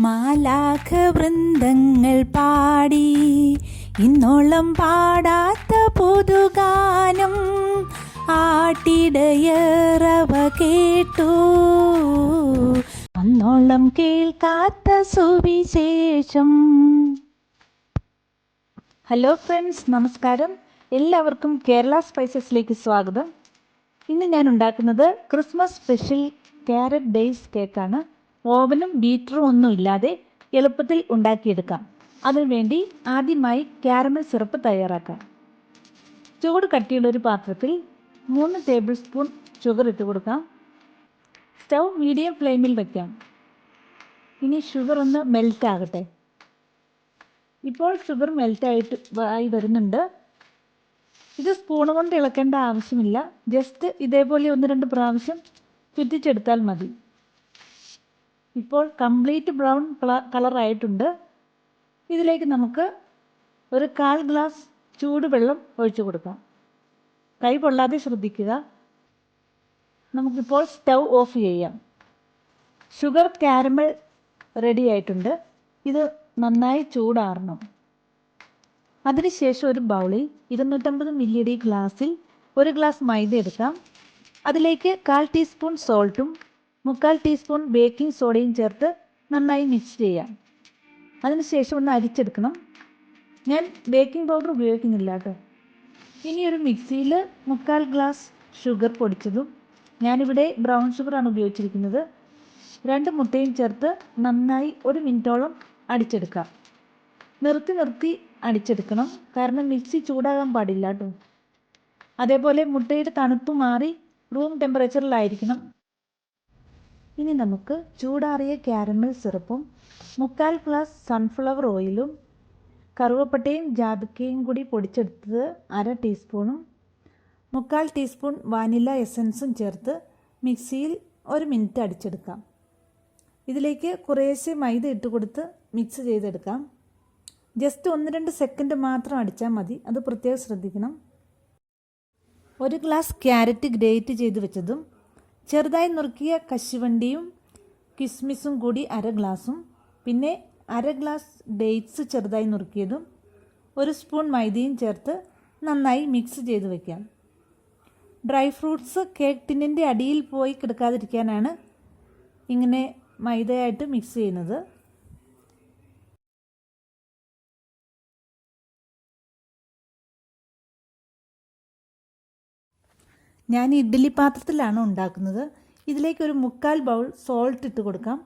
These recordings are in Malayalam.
മാലാഖ വൃന്ദങ്ങൾ പാടി. ഇന്നോളം പാടാത്ത പുതുഗാനം ആട്ടിടയറവ കേട്ടു. അന്നോളം കേൾക്കാത്ത സുവിശേഷം. ഹലോ ഫ്രണ്ട്സ് നമസ്കാരം. എല്ലാവർക്കും കേരള സ്പൈസസിലേക്ക് സ്വാഗതം. ഇന്ന് ഞാൻ ഉണ്ടാക്കുന്നത് ക്രിസ്മസ് സ്പെഷ്യൽ ക്യാരറ്റ് ബേസ് കേക്കാണ്. ഓവനും ബീറ്ററും ഒന്നും ഇല്ലാതെ എളുപ്പത്തിൽ ഉണ്ടാക്കിയെടുക്കാം. അതിനുവേണ്ടി ആദ്യമായി ക്യാരമൽ സിറപ്പ് തയ്യാറാക്കാം. ചൂട് കട്ടിയുള്ള ഒരു പാത്രത്തിൽ മൂന്ന് ടേബിൾ സ്പൂൺ ഷുഗർ ഇട്ട് കൊടുക്കാം. സ്റ്റൗ മീഡിയം ഫ്ലെയിമിൽ വയ്ക്കാം ഇനി ഷുഗർ ഒന്ന് മെൽറ്റ് ആകട്ടെ. ഇപ്പോൾ ഷുഗർ മെൽറ്റായിട്ട് ആയി വരുന്നുണ്ട്. ഇത് സ്പൂൺ കൊണ്ട് ഇളക്കേണ്ട ആവശ്യമില്ല. ജസ്റ്റ് ഇതേപോലെ ഒന്ന് രണ്ട് പ്രാവശ്യം ചുറ്റിച്ചെടുത്താൽ മതി. ഇപ്പോൾ കംപ്ലീറ്റ് ബ്രൗൺ കളറായിട്ടുണ്ട് ഇതിലേക്ക് നമുക്ക് ഒരു കാൽ ഗ്ലാസ് ചൂടുവെള്ളം ഒഴിച്ചു കൊടുക്കാം. കൈ പൊള്ളാതെ ശ്രദ്ധിക്കുക. നമുക്കിപ്പോൾ സ്റ്റൗ ഓഫ് ചെയ്യാം. ഷുഗർ കാരമൽ റെഡി ആയിട്ടുണ്ട്. ഇത് നന്നായി ചൂടാറണം. അതിനുശേഷം ഒരു ബൗളിൽ ഇരുന്നൂറ്റമ്പത് മില്ലിയുടെ ഗ്ലാസ്സിൽ ഒരു ഗ്ലാസ് മൈദ എടുക്കാം. അതിലേക്ക് കാൽ ടീസ്പൂൺ സോൾട്ടും മുക്കാൽ ടീസ്പൂൺ ബേക്കിംഗ് സോഡയും ചേർത്ത് നന്നായി മിക്സ് ചെയ്യാം. അതിനുശേഷം ഒന്ന് അരിച്ചെടുക്കണം. ഞാൻ ബേക്കിംഗ് പൗഡർ ഉപയോഗിക്കുന്നില്ല കേട്ടോ. ഇനി ഒരു മിക്സിയിൽ മുക്കാൽ ഗ്ലാസ് ഷുഗർ പൊടിച്ചതും ഞാനിവിടെ ബ്രൗൺ ഷുഗറാണ് ഉപയോഗിച്ചിരിക്കുന്നത്. രണ്ട് മുട്ടയും ചേർത്ത് നന്നായി ഒരു മിനിറ്റോളം അടിച്ചെടുക്കാം. നിർത്തി നിർത്തി അടിച്ചെടുക്കണം. കാരണം മിക്സി ചൂടാകാൻ പാടില്ല കേട്ടോ. അതേപോലെ മുട്ടയുടെ തണുപ്പ് മാറി റൂം ടെമ്പറേച്ചറിലായിരിക്കണം ഇനി നമുക്ക് ചൂടാറിയ ക്യാരമൽ സിറപ്പും മുക്കാൽ ഗ്ലാസ് സൺഫ്ലവർ ഓയിലും കറുവപ്പട്ടയും ജാതിക്കയും കൂടി പൊടിച്ചെടുത്തത് അര ടീസ്പൂണും മുക്കാൽ ടീസ്പൂൺ വാനില എസൻസും ചേർത്ത് മിക്സിയിൽ ഒരു മിനിറ്റ് അടിച്ചെടുക്കാം. ഇതിലേക്ക് കുറേശ്ശെ മൈദ ഇട്ട് കൊടുത്ത് മിക്സ് ചെയ്തെടുക്കാം. ജസ്റ്റ് ഒന്ന് രണ്ട് സെക്കൻഡ് മാത്രം അടിച്ചാൽ മതി. അത് പ്രത്യേകം ശ്രദ്ധിക്കണം. ഒരു ഗ്ലാസ് ക്യാരറ്റ് ഗ്രേറ്റ് ചെയ്ത് വെച്ചതും ചെറുതായി നുറുക്കിയ കശുവണ്ടിയും കിസ്മിസും കൂടി അര ഗ്ലാസും പിന്നെ അര ഗ്ലാസ് ഡേറ്റ്സ് ചെറുതായി നുറുക്കിയതും ഒരു സ്പൂൺ മൈദയും ചേർത്ത് നന്നായി മിക്സ് ചെയ്ത് വയ്ക്കാം ഡ്രൈ ഫ്രൂട്ട്സ് കേക്ക് ടിന്നിന്റെ അടിയിൽ പോയി കിടക്കാതിരിക്കാനാണ് ഇങ്ങനെ മൈദയായിട്ട് മിക്സ് ചെയ്യുന്നത്. ഞാൻ ഇഡ്ഡലി പാത്രത്തിലാണ് ഉണ്ടാക്കുന്നത്. ഇതിലേക്ക് ഒരു മുക്കാൽ ബൗൾ സോൾട്ട് ഇട്ട് കൊടുക്കാം.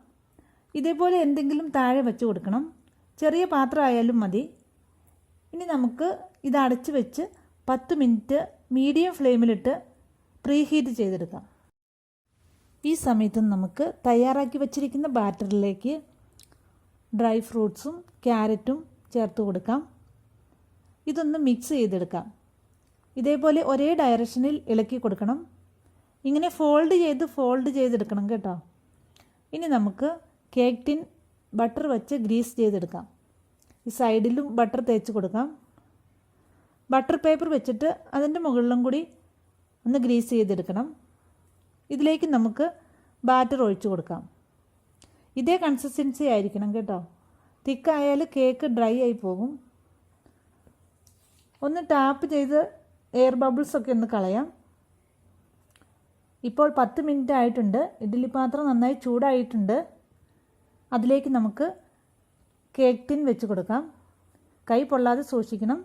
ഇതേപോലെ എന്തെങ്കിലും താഴെ വെച്ച് കൊടുക്കണം. ചെറിയ പാത്രമായാലും മതി. ഇനി നമുക്ക് ഇത് അടച്ച് വെച്ച് പത്ത് മിനിറ്റ് മീഡിയം ഫ്ലെയിമിലിട്ട് പ്രീഹീറ്റ് ചെയ്തെടുക്കാം. ഈ സമയത്ത് നമുക്ക് തയ്യാറാക്കി വച്ചിരിക്കുന്ന ബാറ്ററിലേക്ക് ഡ്രൈ ഫ്രൂട്ട്സും ക്യാരറ്റും ചേർത്ത് കൊടുക്കാം. ഇതൊന്ന് മിക്സ് ചെയ്തെടുക്കാം. ഇതേപോലെ ഒരേ ഡയറക്ഷനിൽ ഇളക്കി കൊടുക്കണം. ഇങ്ങനെ ഫോൾഡ് ചെയ്ത് ഫോൾഡ് ചെയ്തെടുക്കണം കേട്ടോ. ഇനി നമുക്ക് കേക്ക് ടിൻ ബട്ടർ വെച്ച് ഗ്രീസ് ചെയ്തെടുക്കാം. ഈ സൈഡിലും ബട്ടർ തേച്ച് കൊടുക്കാം. ബട്ടർ പേപ്പർ വെച്ചിട്ട് അതിന്റെ മുകളിലും കൂടി ഒന്ന് ഗ്രീസ് ചെയ്തെടുക്കണം. ഇതിലേക്ക് നമുക്ക് ബാറ്റർ ഒഴിച്ചു കൊടുക്കാം. ഇതേ കൺസിസ്റ്റൻസി ആയിരിക്കണം കേട്ടോ. തിക്കായാൽ കേക്ക് ഡ്രൈ ആയി പോകും. ഒന്ന് ടാപ്പ് ചെയ്ത് എയർ ബബിൾസ് ഒക്കെ ഒന്ന് കളയാം. ഇപ്പോൾ പത്ത് മിനിറ്റ് ആയിട്ടുണ്ട്. ഇഡ്ഡലി പാത്രം നന്നായി ചൂടായിട്ടുണ്ട്. അതിലേക്ക് നമുക്ക് കേക്ക് ടിൻ വെച്ച് കൊടുക്കാം. കൈ പൊള്ളാതെ സൂക്ഷിക്കണം.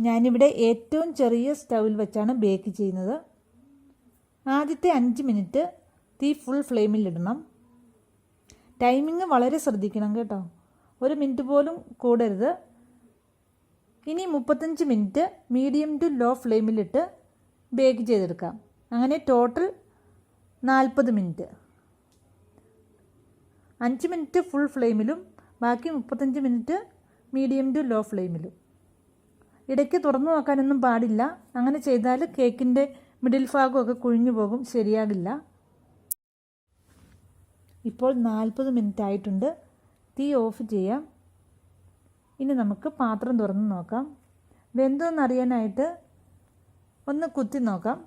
ഞാനിവിടെ ഏറ്റവും ചെറിയ സ്റ്റൗവിൽ വെച്ചാണ് ബേക്ക് ചെയ്യുന്നത്. ആദ്യത്തെ അഞ്ച് മിനിറ്റ് തീ ഫുൾ ഫ്ലെയിമിലിടണം ടൈമിങ് വളരെ ശ്രദ്ധിക്കണം കേട്ടോ. ഒരു മിനിറ്റ് പോലും കൂടരുത്. ഇനി മുപ്പത്തഞ്ച് മിനിറ്റ് മീഡിയം ടു ലോ ഫ്ലെയിമിലിട്ട് ബേക്ക് ചെയ്തെടുക്കാം. അങ്ങനെ ടോട്ടൽ നാൽപ്പത് മിനിറ്റ്. അഞ്ച് മിനിറ്റ് ഫുൾ ഫ്ലെയിമിലും ബാക്കി മുപ്പത്തഞ്ച് മിനിറ്റ് മീഡിയം ടു ലോ ഫ്ലെയിമിലും ഇടയ്ക്ക് തുറന്നു നോക്കാനൊന്നും പാടില്ല. അങ്ങനെ ചെയ്താൽ കേക്കിന്റെ മിഡിൽ ഭാഗമൊക്കെ കുഴിഞ്ഞു പോകും ശരിയാകില്ല. ഇപ്പോൾ നാൽപ്പത് മിനിറ്റ് ആയിട്ടുണ്ട്. തീ ഓഫ് ചെയ്യാം. ഇനി നമുക്ക് പാത്രം തുറന്ന് നോക്കാം. വെന്തോന്നറിയാനായിട്ട് ഒന്ന് കുത്തി നോക്കാം.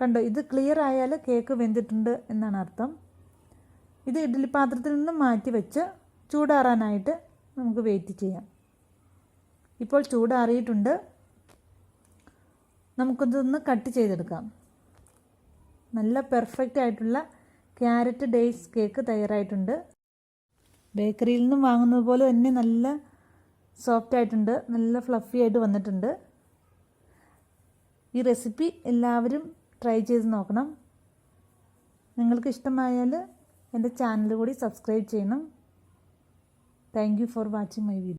കണ്ടോ ഇത് ക്ലിയർ ആയാൽ കേക്ക് വെന്തിട്ടുണ്ട് എന്നാണ് അർത്ഥം. ഇത് ഇഡ്ഡലി പാത്രത്തിൽ നിന്ന് മാറ്റി വെച്ച് ചൂടാറാനായിട്ട് നമുക്ക് വെയിറ്റ് ചെയ്യാം. ഇപ്പോൾ ചൂടാറിയിട്ടുണ്ട്. നമുക്കിതൊന്ന് കട്ട് ചെയ്തെടുക്കാം. നല്ല പെർഫെക്റ്റ് ആയിട്ടുള്ള ക്യാരറ്റ് ഡേയ്സ് കേക്ക് തയ്യാറായിട്ടുണ്ട്. ബേക്കറിയിൽ നിന്നും വാങ്ങുന്നത് പോലെ തന്നെ നല്ല സോഫ്റ്റ് ആയിട്ടുണ്ട് നല്ല ഫ്ലഫി ആയിട്ട് വന്നിട്ടുണ്ട്. ഈ റെസിപ്പി എല്ലാവരും ട്രൈ ചെയ്ത് നോക്കണം. നിങ്ങൾക്ക് ഇഷ്ടമായാൽ എന്റെ ചാനൽ കൂടി സബ്സ്ക്രൈബ് ചെയ്യണം. Thank for watching my video.